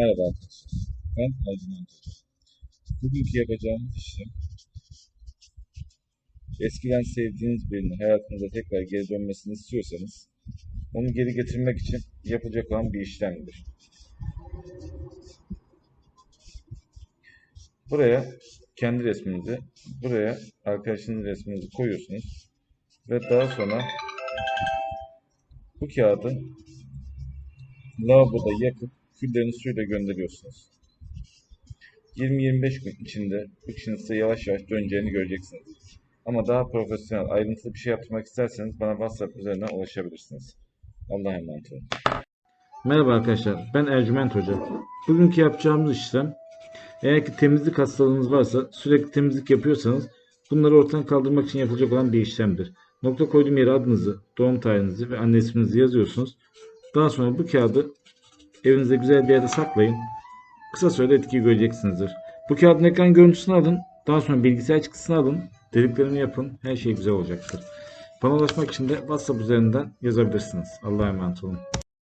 Merhaba arkadaşlar. Ben Ercüment Hoca. Bugünkü yapacağımız işlem eskiden sevdiğiniz birinin hayatınıza tekrar geri dönmesini istiyorsanız onu geri getirmek için yapılacak olan bir işlemdir. Buraya kendi resminizi, buraya arkadaşınızın resminizi koyuyorsunuz ve daha sonra bu kağıdı lavaboda yakıp küllerini suyla gönderiyorsunuz. 20-25 gün içinde bu kişinin yavaş yavaş döneceğini göreceksiniz. Ama daha profesyonel, ayrıntılı bir şey yaptırmak isterseniz bana WhatsApp üzerinden ulaşabilirsiniz. Allah'a emanet olun. Merhaba arkadaşlar, ben Ercüment Hoca. Bugünkü yapacağımız işlem, eğer ki temizlik hastalığınız varsa, sürekli temizlik yapıyorsanız, bunları ortadan kaldırmak için yapılacak olan bir işlemdir. Nokta koyduğum yere adınızı, doğum tarihinizi ve anne isminizi yazıyorsunuz. Daha sonra bu kağıdı evinizde güzel bir yerde saklayın. Kısa sürede etkiyi göreceksinizdir. Bu kağıdın ekran görüntüsünü alın, daha sonra bilgisayar çıktısını alın, dediklerimi yapın, her şey güzel olacaktır. Bana ulaşmak için de WhatsApp üzerinden yazabilirsiniz. Allah'a emanet olun.